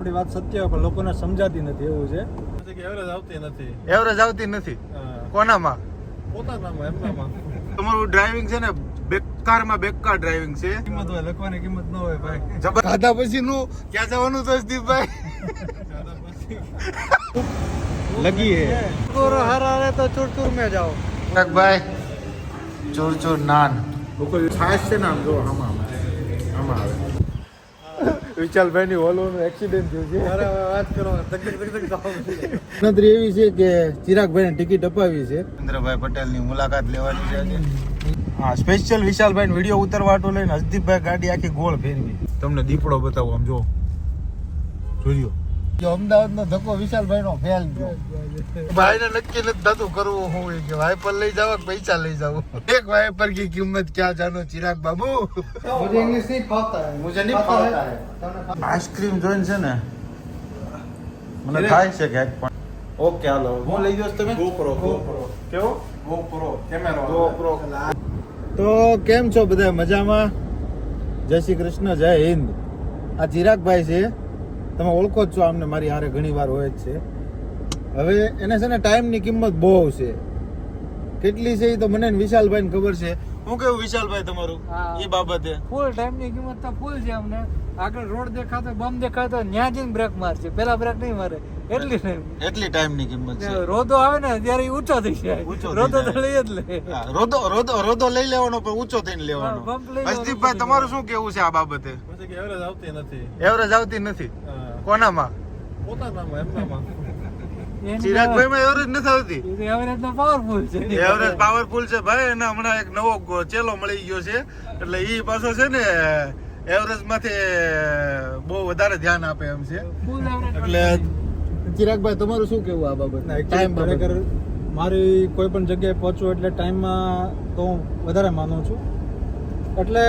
આપણી વાત સત્ય પણ લોકોને સમજાતી નથી એવું છે. કે એવરેજ આવતી નથી. એવરેજ આવતી નથી? કોનામાં? પોતાનામાં એમનામાં. તમારું ડ્રાઇવિંગ છે ને બેકારમાં બેકાર ડ્રાઇવિંગ છે. કિંમત હોય લખવાની કિંમત ન હોય ભાઈ. જબર ખાધા પછીનું ક્યાં જવાનું તો દીપભાઈ લગી હે ચોર હર હરે તો ચોર ચોર મે જાઓ ભાઈ. ચોર ચોર નાન. લોકો છાશ છે ને આમ જો આમાં. આમાં આવે. વિશાલભાઈની હોલોનું એક્સિડન્ટ થયો છે. વાત કરો ગણતરી એવી છે કે ચિરાગભાઈને ટિકિટ અપાવી છે. ચંદ્રભાઈ પટેલની મુલાકાત લેવાની છે આજે. હા સ્પેશિયલ વિશાલભાઈ વીડિયો ઉતરવાટો લઈને હસદીપભાઈ ગાડી આખી ગોળ ફેરવી. તમને દીપડો બતાવો આમ જો જોજો જો અમદાવાદનો ધક્કો વિશાલભાઈનો ફેલ ગયો. ભાઈને નક્કી નથી થતું કરવું હું કે ભાઈ પર લઈ જાવ પૈસા લઈ જાવ એક ભાઈ પર કી કિંમત ક્યાં જાનો ચિરાગ બાબુ? મુજે ઇંગ્લિશ નહીં ફાવતા મુજે નહીં ફાવતા આઈસ્ક્રીમ જોઈન છે ને મને થાય છે કે પણ ઓકે હાલો. હું લઈ જઈશ તમે? ગોપ્રો ગોપ્રો કેવો? ગોપ્રો કેમેરો ગોપ્રો તો કેમ છો બધા? મજામાં? જય શ્રી કૃષ્ણ જય હિન્દ. આ ચિરાગભાઈ છે. તમે ઓળખો જ છો આમને મારી હારે ઘણી વાર હોય જ છે. હવે એને છે ને ટાઈમની કિંમત બહુ છે. કેટલી છે એ તો મને ને ખબર છે. હું કેવું વિશાલભાઈ તમારું? એ બાબતે? ફૂલ ટાઈમની કિંમત તો ફૂલ છે અમને. આગળ રોડ દેખાતો બમ દેખાતો ન્યા જઈને બ્રેક મારશે. પેલા બ્રેક નહીં મારે. એટલી ટાઈમ. એટલી ટાઈમની કિંમત છે. રોદો આવે ને ત્યારે ઊંચો થઈ જાય. રોદો તો લઈ જ લે. રોદો રોદો રોદો લઈ લેવાનો પણ ઊંચો થઈને લેવાનો. હસદીપભાઈ તમારું શું કેવું છે આ બાબતે? એવરેજ આવતી નથી. એવરેજ આવતી નથી. હા. કોનામાં? પોતાનામાં એમનામાં. ચિરાગભાઈ માં એવરેજ નથી આવતી? એવરેજ તો પાવરફુલ છે. એવરેજ પાવરફુલ છે ભાઈ અને હમણાં એક નવો ચેલો મળી ગયો છે. એટલે ઈ પાછો છે ને એવરેજમાંથી બહુ વધારે ધ્યાન આપે એમ છે. એટલે ચિરાગભાઈ તમારું શું કેવું આ બાબત? ટાઈમ ખરેખર મારી કોઈ પણ જગ્યાએ પહોંચવું એટલે ટાઈમમાં તો હું વધારે માનું છું. એટલે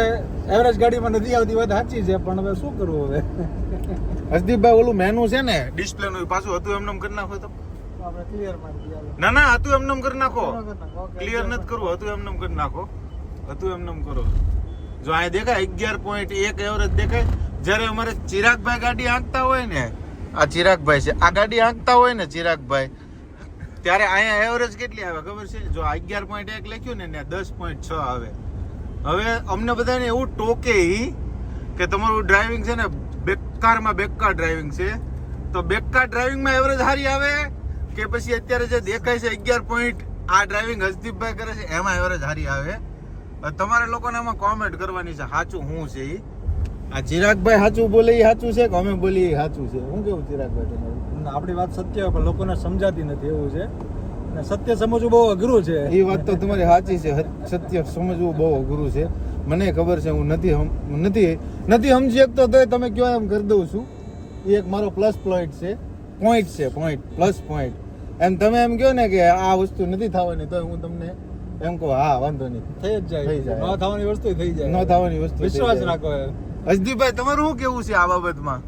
એવરેજ ગાડીમાં નથી આવતી વાત સાચી છે પણ હવે શું કરવું હવે? હસદીપભાઈ ઓલું મેનુ છે ને ડિસ્પ્લે નું પાછું હતું એમને કરી નાખો તો. ના ના હતું એમને કરી નાખો. ક્લિયર નથી કરવું હતું એમને કરી નાખો. હતું એમને કરો. જો આ દેખાય અગિયાર પોઈન્ટ એક એવરેજ દેખાય. જ્યારે અમારે ચિરાગભાઈ ગાડી આંકતા હોય ને આ ચિરાગભાઈ છે આ ગાડી આંકતા હોય ને ચિરાગભાઈ ત્યારે અહીંયા એવરેજ કેટલી આવે ખબર છે? જો અગિયાર પોઈન્ટ એક લખ્યું ને ત્યાં દસ પોઈન્ટ છ આવે. હવે અમને બધાને એવું ટોકે કે તમારું ડ્રાઇવિંગ છે ને બેકારમાં બેકાર ડ્રાઇવિંગ છે. તો બેકાર ડ્રાઇવિંગમાં એવરેજ સારી આવે કે પછી અત્યારે જે દેખાય છે અગિયાર પોઈન્ટ આ ડ્રાઇવિંગ હસદીપભાઈ કરે છે એમાં એવરેજ સારી આવે. તમારે લોકોને એમાં કોમેન્ટ કરવાની છે સાચું શું છે એ આ ચિરાગભાઈ સાચું બોલે એ સાચું છે કે અમે બોલીએ એ સાચું છે? હું કેવું ચિરાગભાઈ તમારું? આપણી વાત સત્ય પણ લોકોને સમજાતી નથી એવું છે. અને સત્ય સમજવું બહુ અઘરું છે. એ વાત તો તમારી સાચી છે સત્ય સમજવું બહુ અઘરું છે. મને ખબર છે હું નથી હમ- નથી નથી સમજી શકતો તોય તમે કયો એમ કરી દઉં છું. એ એક મારો પ્લસ પોઈન્ટ છે પોઈન્ટ છે પોઈન્ટ પ્લસ પોઈન્ટ એમ તમે એમ કહો ને કે આ વસ્તુ નથી થવાની તો હું તમને એમ કહું હા વાંધો નહીં. થઈ જ જાય. થઈ જાય. ન થવાની વસ્તુ થઈ જાય. ન થવાની વસ્તુ વિશ્વાસ. રાખો એમ. તમારું શું કેવું છે આ બાબતમાં?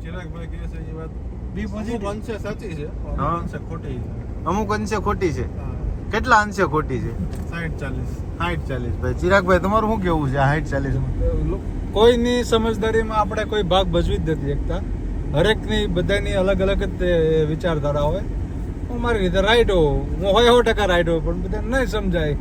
ચિરાગભાઈ કહે છે એ વાત. બી પોઝિટિવ અંશે સાચી છે અમુક અંશે ખોટી છે. અમુક અંશે ખોટી છે. કેટલા અંશે ખોટી છે? સાઠ ચાલીસ. હાઈટ ચાલીસ. ભાઈ ચિરાગભાઈ તમારું શું કેવું છે હાઈટ ચાલીસ કોઈની સમજદારીમાં આપણે કોઈ ભાગ ભજવી જ નથી શકતા. હરેકની બધાની અલગ અલગ જ તે વિચારધારા હોય. હું મારી રીતે રાઈટ હોઉં. હું હોય સો ટકા રાઈટ હોઉં પણ બધાને નહીં સમજાય.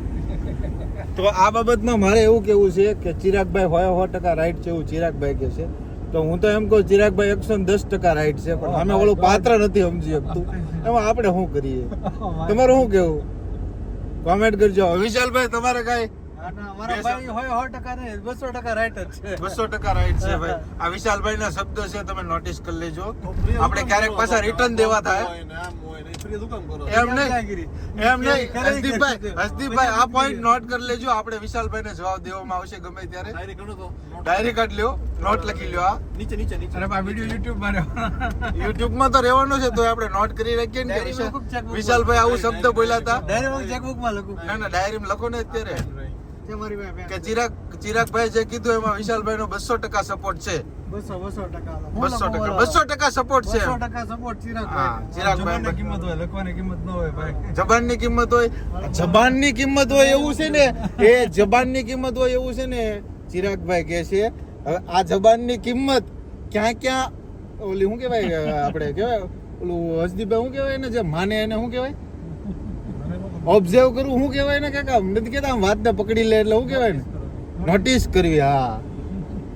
તો આ બાબતમાં મારે એવું કેવું છે કે ચિરાગભાઈ હોય સો ટકા રાઈટ છે એવું ચિરાગભાઈ કહે છે. તો હું તો એમ કહું ચિરાગભાઈ એકસો દસ ટકા રાઈટ છે પણ અમે ઓલું પાત્ર નથી સમજી શકતું. એમાં આપણે શું કરીએ? તમારું શું કેવું? કોમેન્ટ કરજો. વિશાલભાઈ તમારે કાંઈ બસો ટકા રાઈટ છે. બસો ટકા રાઈટ છે ભાઈ. આ વિશાલભાઈ ના શબ્દો છે તમે નોટિસ કરી લેજો. આપણે ક્યારેક પાછા રિટર્ન દેવા થાય. હોય ને આમ હોય ને એ free શું કામ કરો. એમ નહીં. એમ નહીં. હસદીપભાઈ હસદીપભાઈ આ પોઈન્ટ નોટ કરી લેજો. આપણે વિશાલભાઈ ને જવાબ દેવામાં આવશે ગમે ત્યારે. ડાયરી કાઢ લ્યો. નોટ લખી લ્યો આ નીચે નીચે નીચે. અને આ યુટ્યુબમાં યુટ્યુબમાં તો રહેવાનું છે તો આપણે નોટ કરી રાખીએ ને વિશાલભાઈ આવું શબ્દ બોલ્યા હતા. ચેકબુકમાં લખું. ના ના ડાયરીમાં લખો ને અત્યારે. કે ચિરાગ ચિરાગભાઈ જે કીધું એમાં વિશાલભાઈ નો બસો ટકા સપોર્ટ છે. બસો બસો ટકા બસો ટકા બસો ટકા સપોર્ટ છે. સપોર્ટ ચિરાગ હા ચિરાગભાઈ કિંમત હોય લખવાની કિંમત ન હોય ભાઈ. જબાનની કિંમત હોય જબાનની કિંમત હોય એવું છે ને એ જબાનની કિંમત હોય એવું છે ને ચિરાગભાઈ કહે છે હવે આ જબાનની કિંમત ક્યાં ક્યાં ઓલી શું કહેવાય આપણે કહેવાય ઓલું હસદીભાઈ શું કહેવાય ને જે માને એને શું કહેવાય? ઓબ્ઝર્વ કરવું શું કહેવાય ને કાકા? નથી કહેતા આમ વાતને પકડી લે એટલે શું કહેવાય ને? નોટિસ કરવી, હા.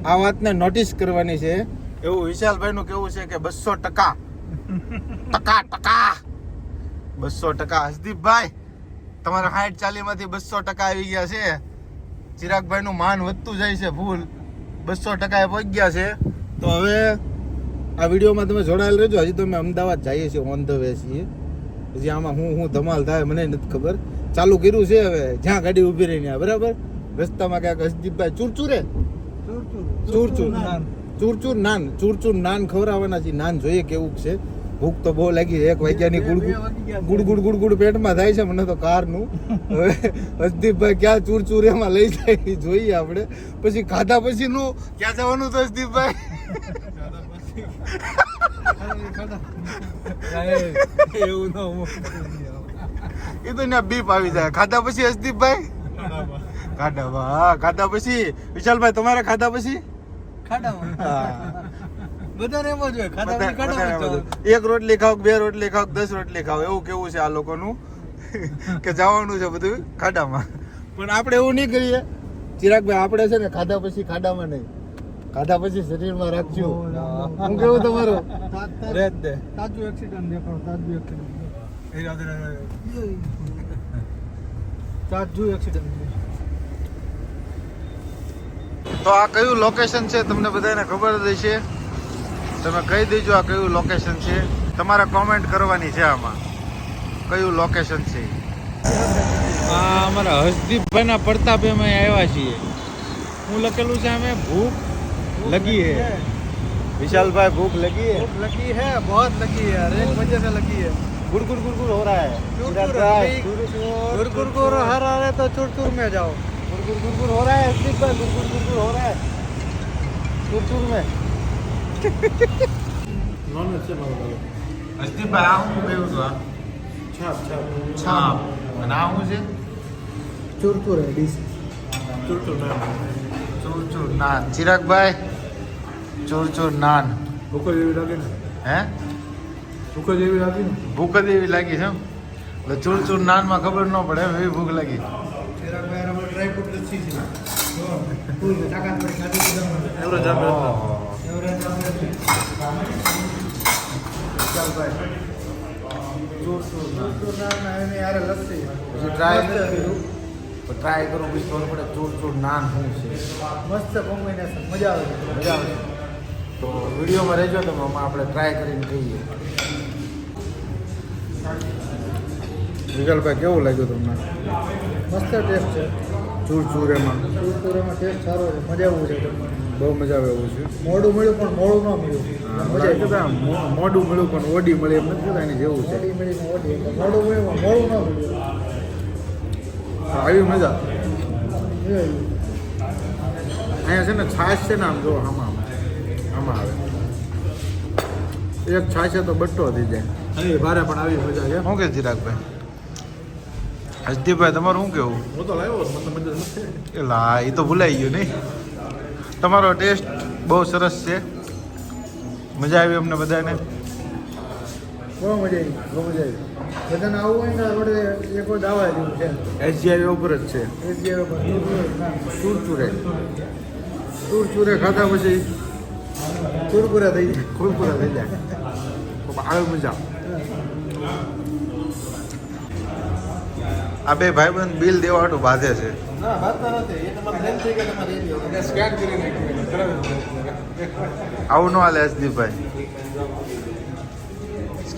આ વાતને નોટિસ કરવાની છે. એવું વિશાલભાઈ નું કેવું છે કે બસો ટકા ટકા ટકા, બસો ટકા હસદીપભાઈ, તમારા હાઈટ ચાલી માંથી બસો ટકા આવી ગયા છે. ચિરાગભાઈ નું માન વધતું જાય છે ભૂલ. બસો ટકા એ પહોંચી ગયા છે. તો હવે આ વિડીયોમાં તમે જોડાયેલ રહેજો. હજી તો અમે અમદાવાદ જઈએ છીએ ઓન ધ વે છીએ. પછી આમાં હું હું ધમાલ થાય મને નથી ખબર. ચાલુ કર્યું છે હવે. જ્યાં ગાડી ઊભી રહી ત્યાં, બરાબર? રસ્તામાં ક્યાંક હસદીપભાઈ ચૂરચૂરે? ચૂરચૂર ચૂરચૂર નાન. ચૂરચૂર નાન ખવડાવવાના છે. નાન જોઈએ કેવું છે. ભૂખ તો બહુ લાગી એક વાગ્યાની ગુડ ગુડ ગુડ ગુડ પેટમાં થાય છે મને તો કારનું. હવે હસદીપભાઈ ક્યાં ચૂરચૂર એમાં લઈ જાય જોઈએ આપણે. પછી ખાધા પછીનું ક્યાં જવાનું તો હસદીપભાઈ? એવું એ બીપ આવી જાય ખાધા પછી હસદીપભાઈ ખાધા ખાધા પછી વિશાલભાઈ તમારે ખાધા પછી. એક રોટલી ખાવ બે રોટલી ખાવ દસ રોટલી ખાવ એવું કેવું છે આ લોકોનું કે જવાનું છે બધું ખાડામાં પણ આપણે એવું નહીં કરીએ ચિરાગભાઈ આપણે છે ને ખાધા પછી ખાડામાં નહીં ખાધા પછી શરીરમાં રાખજો. હું કેવું તમારું? રે દે. તાજું એક્સિડન્ટ દેખાડો તાજું એક્સિડન્ટ તાજું એક્સિડન્ટ તો આ કયું લોકેશન છે તમને બધાને ખબર જ છે તમે કહી દેજો આ કયું લોકેશન છે. તમારે કોમેન્ટ કરવાની છે આમાં. કયું લોકેશન છે? આ અમારા હસદીપભાઈના પ્રતાપેમાં આવ્યા છીએ. હું લખેલું છે અમે ભૂખ लगी है। विशाल भाई भूख लगी है। भूख लगी है बहुत लगी है अरे बजे से लगी है। गुड़ गुड़ गुड़ गुड़ हो। रहा है गुड़ गुड़ गुड़ हर आ रहे तो चुड़ चुड़ में जाओ। गुड़ गुड़ गुड़ गुड़ हो रहा है स्लीप पर गुड़ गुड़ गुड़ गुड़ हो रहा है। चुड़ चुड़ में। नॉन अच्छे बनाओ अच्छे बनाऊँ मैं उसका छाप छाप। छाप। बनाऊँ मुझे चुड़ चुड़ है डिश। चुड़ चुड़ में ચૂર ચૂર નાન. ચિરાગભાઈ ચૂર ચૂર નાન. ભૂખ જેવી લાગે ને? હે? ભૂખ જેવી લાગી ને? ભૂખ જ એવી લાગી છે એટલે ચૂર ચૂર નાનમાં ખબર ન પડે એમ એવી ભૂખ લાગી. ચિરાગભાઈ ટ્રાય તો ટ્રાય કરું પછી ખબર પડે ચૂર ચૂર નાન શું છે. મસ્ત કોમ્બિનેશન મજા આવે છે. મજા આવે તો વિડીયોમાં રહેજો તમે આમાં આપણે ટ્રાય કરીને કહીએ વિકલભાઈ કેવું લાગ્યું તમને? મસ્ત ટેસ્ટ છે. ચૂર ચૂરેમાં ચૂર ચૂરેમાં ટેસ્ટ સારો છે. મજા આવું છે બહુ મજા આવે એવું છે. મોડું મળ્યું પણ મોડું ન મળ્યું. મજા આવી કહેતા મો- મળ્યું પણ ઓડી મળે એમ નથી એની જેવું છે. મોડી મોડું મળ્યું પણ મોડું ન મળ્યું. આવી મજા. અહીંયા છે ને છાશ છે ને આમ જો આમાં આમાં. આવે. એક છાશ છે તો બટ્ટો થઈ જાય. ભારે પણ આવી મજા છે. શું કે ચિરાગભાઈ? હસદીપભાઈ તમારું શું કેવું હું તો લાવ્યો મને મજા એલા એ તો ભૂલાઈ ગયું નહીં. તમારો ટેસ્ટ બહુ સરસ છે. મજા આવી અમને બધાને. બહુ મજા આવી બહુ મજા આવી. બધાને આવું હોય ને આપણે એક વાર દાવા જેવું છે. એસજીઆઈ ઉપર જ છે. એક ચૂરે ચૂરચૂરે ચૂરચૂરે ખાધા પછી કુરકુરા થઈ જાય. કુરકુરા થઈ જાય. આવે મજા. આ બે ભાઈબંધ બિલ દેવા હાટું બાંધે છે. ના વાત નથી. એ તમારે થઈ ગયા તમારે સ્કેન કરી આવું ન હાલે હસદીપભાઈ.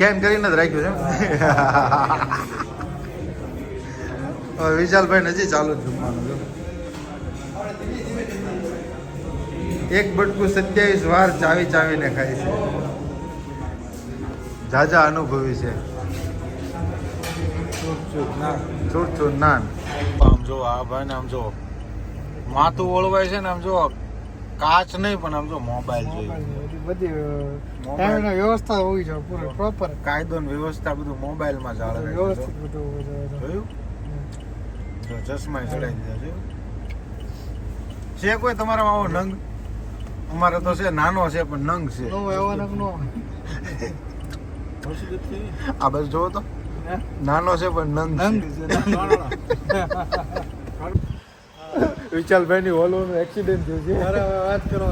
સ્કેન કરીને જ રાખ્યું છે વિશાલભાઈ હજી ચાલુ જમવાનું છે એક બટકું સત્યાવીસ વાર ચાવી ચાવીને ખાય છે. જાજા અનુભવી છે. છૂટ છૂટ નાન આમ જો આ ભાઈ ને આમ જો માથું ઓળવાય છે ને આમ જો કાચ નહીં પણ આમ જો મોબાઈલ જોઈએ. બધી ટાઈમની વ્યવસ્થા હોવી જોઈએ પૂરો પ્રોપર કાયદો ને વ્યવસ્થા બધું મોબાઈલમાં જાળવે છે. વ્યવસ્થિત બધું હોવું જોઈએ. જોયું? જો ચશ્મા ચડાવી દીધા છે છે કોઈ તમારામાં આવો નંગ? અમારે તો છે નાનો છે પણ નંગ છે. નો નંગ નો. આ બસ જોવો તો. નાનો છે પણ નંગ નંગ. વિશાલભાઈ ની ઓલોનું એક્સિડન્ટ થયું છે. વાત કરો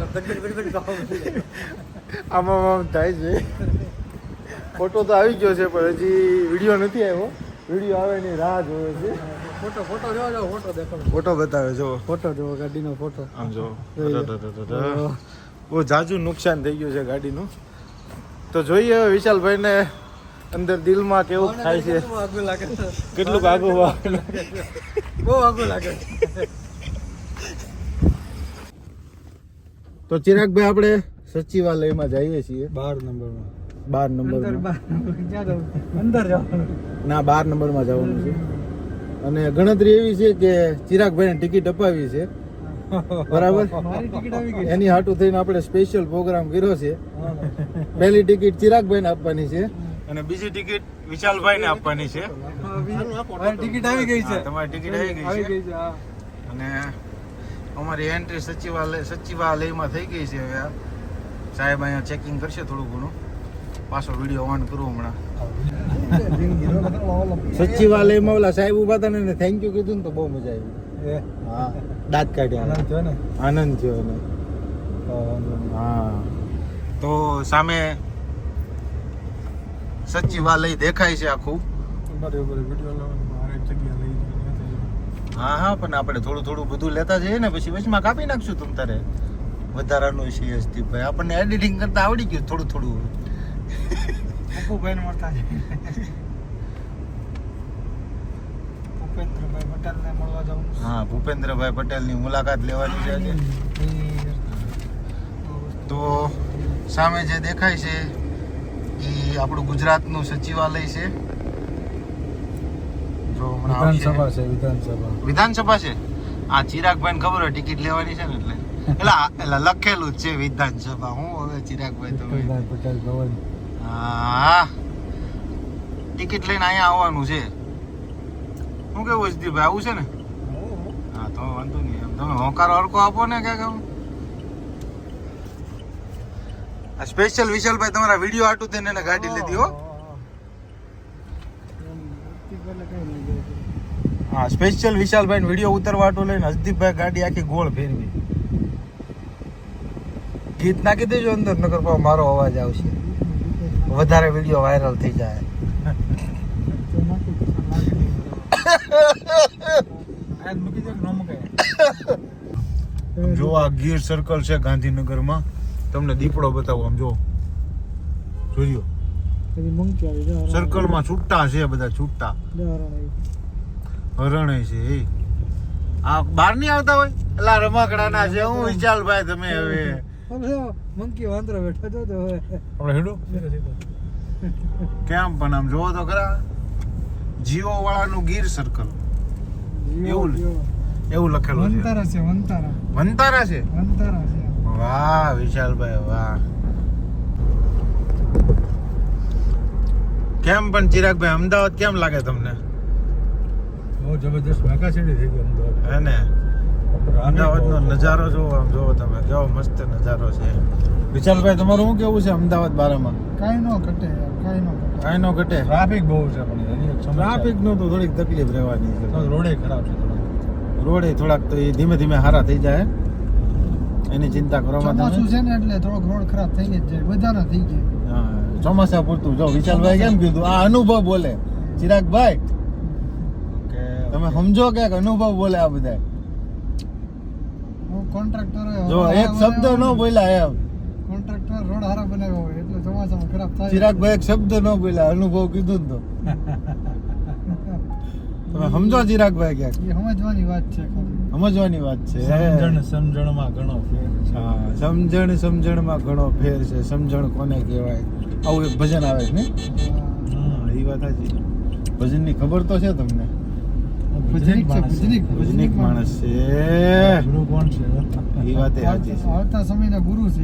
આમાં આમ થાય છે. ફોટો તો આવી ગયો છે પણ હજી વીડિયો નથી આવ્યો. વીડિયો આવે ને રાહ જોવે છે. ફોટો ફોટો જોવો જો ફોટો ફોટો બતાવે જો ફોટો જોવો ગાડીનો ફોટો. આમ જો બહુ જાજુ નુકસાન થઈ ગયું છે ગાડીનું. તો જોઈએ હવે વિશાલભાઈને અંદર દિલમાં કેવું થાય છે. કેટલું આગું લાગે બહુ આગું લાગે તો ચિરાગભાઈ આપણે સચિવાલયમાં જઈએ છીએ. બાર નંબરમાં. બાર જવું? અંદર જવાનું. ના બાર નંબરમાં જવાનું છે. અને ગણતરી એવી છે કે ચિરાગભાઈને ટિકિટ અપાવી છે. બરાબર? મારી ટિકિટ આવી ગઈ એની હાટું થઈને આપણે સ્પેશિયલ પ્રોગ્રામ કર્યો છે. પહેલી ટિકિટ ચિરાગભાઈને આપવાની છે. અને બીજી ટિકિટ વિશાલભાઈને આપવાની છે. ટિકિટ આવી ગઈ છે. તમારી ટિકિટ આવી ગઈ છે. અને અમારી એન્ટ્રી સચિવાલય સચિવાલયમાં થઈ ગઈ છે હવે. સાહેબ અહીંયા ચેકિંગ કરશે થોડું ઘણું. પાછો વીડિયો ઓન કરું હમણાં. સચિવાલયમાં ઓલા સાહેબ ઊભા હતા ને થેન્ક યુ કીધું ને તો બહુ મજા આવી. એ? હા દાંત કાઢ્યા. આનંદ થયો ને? આનંદ થયો નહીં. હા. તો સામે સચિવાલય દેખાય છે આખું. બરાબર વીડિયો જગ્યા લઈ હા હા પણ આપણે થોડું થોડું બધું લેતા જઈએ ને પછી વચમાં કાપી નાખશું તમ તારે. વધારાનું છે ભાઈ આપણને એડિટિંગ કરતા આવડી ગયું થોડું થોડું. પપ્પુભાઈ ને મળતા ભૂપેન્દ્રભાઈ પટેલ ને મળવા જવું હા ભૂપેન્દ્રભાઈ પટેલની મુલાકાત લેવાની છે આજે. તો સામે જે દેખાય છે એ આપણું ગુજરાતનું સચિવાલય છે. જો વિધાનસભા છે વિધાનસભા. વિધાનસભા છે? આ ચિરાગભાઈ ખબર હોય ટિકિટ લેવાની છે ને એટલે. એટલે એટલે લખેલું છે વિધાનસભા હું હવે ચિરાગભાઈ તમે પટેલ ભવન. હા. ટિકિટ લઈને અહીંયા આવવાનું છે. શું કેવું હજદીભાઈ આવું છે ને? હા તો વાંધો નહીં. એમ તમે હોકારો હરકો આપો ને ક્યાંક આમ. આ સ્પેશિયલ વિશાલભાઈ તમારા વીડિયો આટું થઈને એને ગાડી લીધી હો. હા સ્પેશિયલ વિશાલભાઈ વીડિયો ઉતરવા આટું લઈને હજદીપભાઈ ગાડી આખી ગોળ ફેરવી. ગીત નાખી દેજો અંદર નગર પર મારો અવાજ આવશે. વધારે વીડિયો વાયરલ થઈ જાય. જો આ ગીર સર્કલ છે ગાંધીનગરમાં, તમને દીપડો બતાવો આમ જો. જોયો? સર્કલમાં છૂટા છે બધા, છૂટા. હરણે છે, એ. આ બહાર નહીં આવતા હોય? એટલે રમકડાના છે, હું વિશાલભાઈ, તમે હવે મંકી વાંદરો બેઠો તો હવે આપણે હેડો. કેમ? પણ આમ જોવો તો ખરા. જીઓ વાળાનું ગીર સર્કલ એવું એવું લખેલું છે. વંતારા છે વંતારા. વંતારા છે? વંતારા છે. વાહ વિશાલભાઈ વાહ. કેમ પણ ચિરાગભાઈ અમદાવાદ કેમ લાગે તમને? બહુ જબરદસ્ત વાંકાછેડી થઈ ગઈ અમદાવાદ. હે ને? અમદાવાદનો નજારો જોવો આમ જોવો તમે. કેવો મસ્ત નજારો છે. વિશાલભાઈ તમારું શું કેવું છે અમદાવાદ બારામાં? કાંઈ નો ઘટે કાંઈ નો ઘટે. કાંઈ નો ઘટે? ટ્રાફિક બહુ છે પણ ટ્રાફિક નો તો થોડીક તકલીફ રહેવાની છે. રોડે ખરાબ છે થોડો. રોડે થોડાક તો એ ધીમે ધીમે હારા થઈ જાય. એની ચિંતા કરવામાં ચોમાસું શું છે ને એટલે થોડોક રોડ ખરાબ થઈ જ જાય બધાના થઈ જાય. હા, ચોમાસા પૂરતું. જો વિશાલભાઈ કેમ કીધું? આ અનુભવ બોલે. ચિરાગભાઈ તમે સમજો કે અનુભવ બોલે આ બધા કોન્ટ્રાક્ટર જો એક શબ્દ ન બોલ્યા એમ. કોન્ટ્રાક્ટર રોડ હારા બનાવ્યો હોય એટલે ચોમાસામાં ખરાબ થાય. ચિરાગભાઈ એક શબ્દ ન બોલ્યા અનુભવ કીધું ને તો. તમે સમજો ચિરાગભાઈ ક્યાંક. એ સમજવાની વાત છે સમજવાની વાત છે. સમજણ સમજણમાં ઘણો ફેર છે. હા સમજણ સમજણમાં ઘણો ફેર છે. સમજણ કોને કહેવાય? આવું એક ભજન આવે છે ને? હા એ વાત સાચી. ભજનની ખબર તો છે તમને? ભજનિક ભજનિક. ભજનિક માણસ છે. ગુરુ કોણ છે? એ વાત એ સાચી છે. આવતા સમયના ગુરુ છે.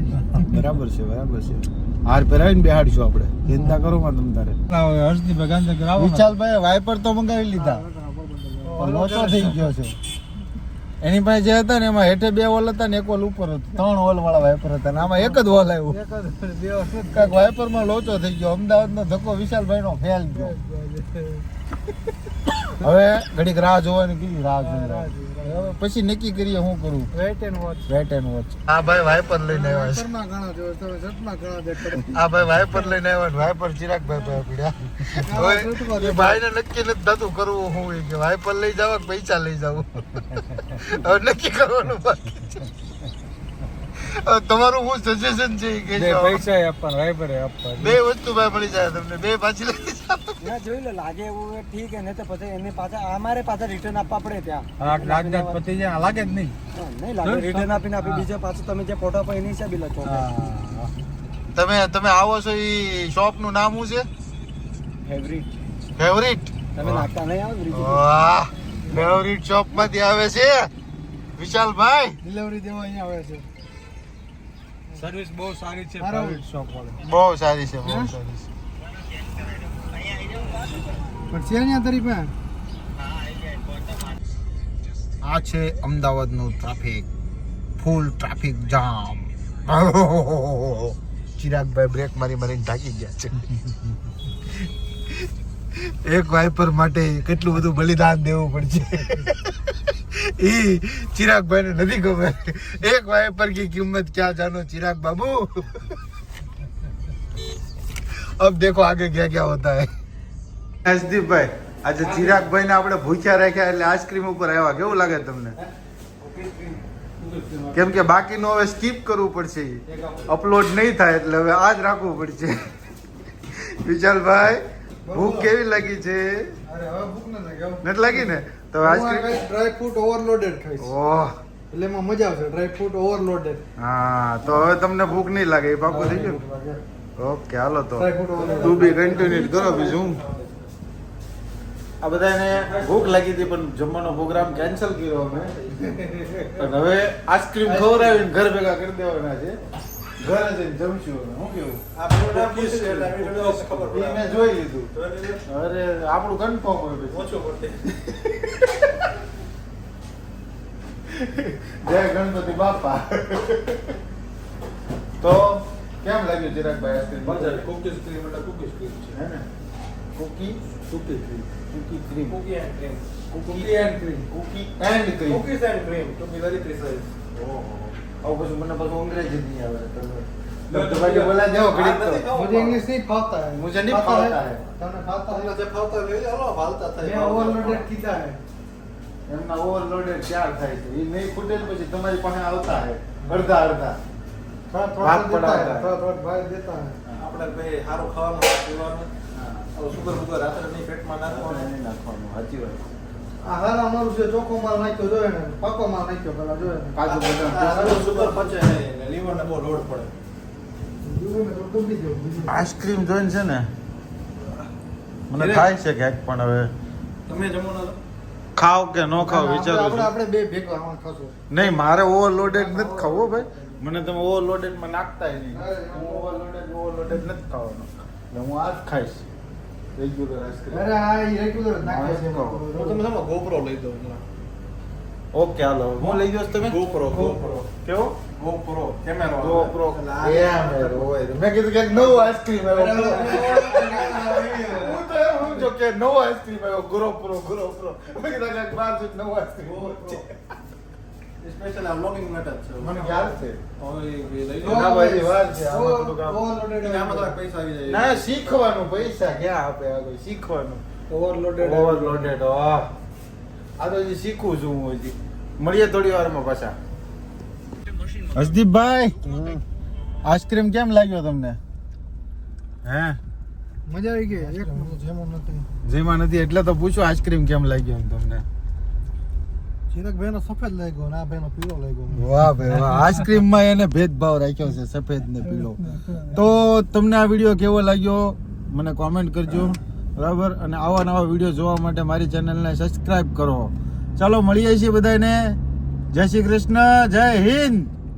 બરાબર છે બરાબર છે. હાર પહેરાવીને બેહાડશું આપણે. ચિંતા કરો માં તમ તારે. વિશાલભાઈ વાઇપર તો મંગાવી લીધા. પણ લોચો થઈ ગયો છે. એની પાસે જે હતા ને એમાં હેઠે બે હોલ હતા ને એક હોલ ઉપર હતું. ત્રણ હોલ વાળા વાઇપર હતા ને આમાં એક જ હોલ આવ્યો. કાંઈક વાઇપરમાં લોચો થઈ ગયો. અમદાવાદનો ધક્કો વિશાલભાઈ નો ફેલ ગયો. હવે ઘડીક રાહ જોવાની કીધી રાહ જોઈ પછી નક્કી કરીએ શું કરું. Wait and watch wait and watch આ ભાઈ વાઇપર લઈને આવ્યા છે. સરમાં ઘણા જોયો તમે સટમાં ઘણા દેખાડો આ ભાઈ વાઇપર લઈને આવ્યા ને વાઇપર ચિરાગભાઈ ભાઈ પડ્યા. હવે એ ભાઈને નક્કી નથી થતું કરવું હું એ કે વાઇપર લઈ જાવ કે પૈસા લઈ જાવ હવે નક્કી કરવાનું બાકી છે. તમારું હું સજેશન છે કે પૈસા આપવાના વાઇપર આપવા બે વસ્તુ ભાઈ મળી જાય તમને. બે પાછી લઈ ના જોઈ લો લાગે એવું ઠીક હે ને તો પછી એને પાછા અમારે પાછા રિટર્ન આપવા પડે ત્યાં. લાખ ના પતિ જાય લાગે જ નહીં. નહીં લાગે. રિટર્ન આપીને આપી બીજા પાછું તમે જે ફોટો પર એની હિસાબે લખો. તમે તમે આવો છો એ શોપનું નામ શું છે? ફેવરિટ ફેવરિટ તમે નાખતા નહીં આવો વાહ. ફેવરિટ શોપમાંથી આવે છે? વિશાલભાઈ? ડિલિવરી દેવા અહીંયા આવે છે. સર્વિસ બહુ સારી છે. પ્રાઇવેટ શોપ વાળો. બહુ સારી છે બહુ સારી છે. આ છે અમદાવાદનું ટ્રાફિક. Full traffic jam. ચિરાગભાઈ બ્રેક મારી મારીને ઢાંકી ગયા છે. એક વાઇપર માટે કેટલું બધું બલિદાન દેવું પડશે. એ ચિરાગભાઈને નથી ખબર. એક વાઇપર કી કિંમત ક્યાં જાનો ચિરાગ બાબુ? અબ દેખો આગે ક્યાં ક્યાં હોતા હૈ. હસદીપભાઈ આજે ચિરાગભાઈ ને આપણે ભૂખ્યા રાખ્યા એટલે આઈસ્ક્રીમ ઉપર આવ્યા. કેવું લાગે તમને? કેમ કે બાકીનું હવે સ્કીપ કરવું પડશે. અપલોડ નહીં થાય એટલે હવે આ જ રાખવું પડશે. વિશાલભાઈ ભૂખ કેવી લાગી છે? નથી લાગી ને? તો આઈસ્ક્રીમ ડ્રાય ફ્રૂટ ઓવરલોડેડ ખાઈશ. ઓહ. એટલે એમાં મજા આવશે ડ્રાય ફ્રૂટ ઓવરલોડેડ હા તો હવે તમને ભૂખ નહીં લાગે એ પાકું થઈ ગયું? ઓકે હાલો તો. તું બી કન્ટિન્યુ કરો બીજું. આ બધાને ભૂખ લાગી હતી પણ જમવાનો પ્રોગ્રામ કેન્સલ કર્યો અમે. પણ હવે આઈસ્ક્રીમ ખવડાવીને ઘર ભેગા કરી દેવાના છે. ઘરે જઈને જમશું. શું કેવું? મેં જોઈ લીધું. અરે આપણું કન્ફર્મ હોય ઓછો જય ગણપતિ બાપા. તો કેમ લાગ્યું ચિરાગભાઈ આઈસ્ક્રીમ કુકીઝ ક્રીમ એટલે કુકીઝ ક્રીમ છે. હે ને? Cookie cookie cream Cookie cream cookie and cream cookie and cream cookie and cream cookies and cream to be very precise ઓહો આવું પછી મને પાછું અંગ્રેજી નહીં આવે તમે તો ભાઈ બોલા જાઓ ઘડીક તો मुझे इंग्लिश नहीं फाता है मुझे नहीं फाता है। तने फाता है જે ફાવતા લઈ ચાલો હાલતા मैं થાય ओवरलोडेड कीधा है એમના ઓવરલોડેડ ચાર થાય છે એ નહીં ફૂટે ને પછી તમારી પાસે આવતા હે અડધા અડધા थोड़ा भाग थोड़ा पड़ा देता है है। थोड़ा थोड़ा भाग देता है આપણે ભાઈ સારું ખાવાનું પીવાનું આવું સુગર બુગર રાત્રે નહીં પેટમાં નાખવાનું? નહીં નાખવાનું સાચી વાત. આ હારા અમારું છે ચોખ્ખો માલ નાખ્યો જોઈએ ને પાકો માલ નાખ્યો પેલા જોઈએ ને. કાજુ બદામ. સુગર પચે નહીં ને લીવરને બહુ લોડ પડે. આઈસ્ક્રીમ જોઈને છે ને મને થાય છે ક્યાંક પણ હવે તમે જમવાનો ખાવ કે ન ખાવ વિચારો આપણે છું. આપણે બે ભેગા આમાં ખાશું નહીં મારે ઓવરલોડેડ નથી ખાવો ભાઈ. મને તમે ઓવરલોડેડમાં નાખતા નહીં. હું ઓવરલોડેડ ઓવરલોડેડ નથી ખાવાનો. એટલે હું આ જ ખાઈશ. રેગ્યુલર આઈસ્ક્રીમ અરે આ રેગ્યુલર નાખે છે હા, તમને સમો GoPro લઈ દઉં ઓકે હાલો હું લઈ જઈશ તમે GoPro GoPro કેવો GoPro કેમેરો GoPro કેમેરો હોય મેં કીધું કે નવો આઈસ્ક્રીમ આવ્યો હું તો એમ સમજો કે નવો આઈસ્ક્રીમ આવ્યો GoPro GoPro મેં કીધું કે બારથી નવો આઈસ્ક્રીમ સ્પેશિયલ આ વ્લોગિંગ માટે જ છે મને ખ્યાલ છે. હવે એ લઈ ના ભાઈ, વાર છે. આમાં થોડુંક આમ- ઓવરલોડેડ આમાં થોડાક પૈસા આવી જાય. ના શીખવાનું પૈસા ક્યાં આપે આ કોઈ શીખવાનું? ઓવરલોડેડ ઓવરલોડેડ આ તો હજી શીખું છું હું હજી. મળીએ થોડી વારમાં પાછા. હસદીપભાઈ આઈસ્ક્રીમ કેમ લાગ્યો તમને? હે? મજા આવી ગઈ એક જેમાં નથી એટલે તો પૂછો આઈસ્ક્રીમ કેમ લાગ્યો તમને. ચિરાગ ભાઈનો સફેદ ને આ આઈસ્ક્રીમમાં એને ભેદભાવ રાખ્યો છે સફેદ ને પીળો તો તમને આ વીડિયો કેવો લાગ્યો? મને કોમેન્ટ કરજો. બરાબર? અને આવા નવા વીડિયો જોવા માટે મારી ચેનલને સબસ્ક્રાઇબ કરો. ચાલો, મળીએ છીએ બધાને જય શ્રી કૃષ્ણ, જય હિન્દ.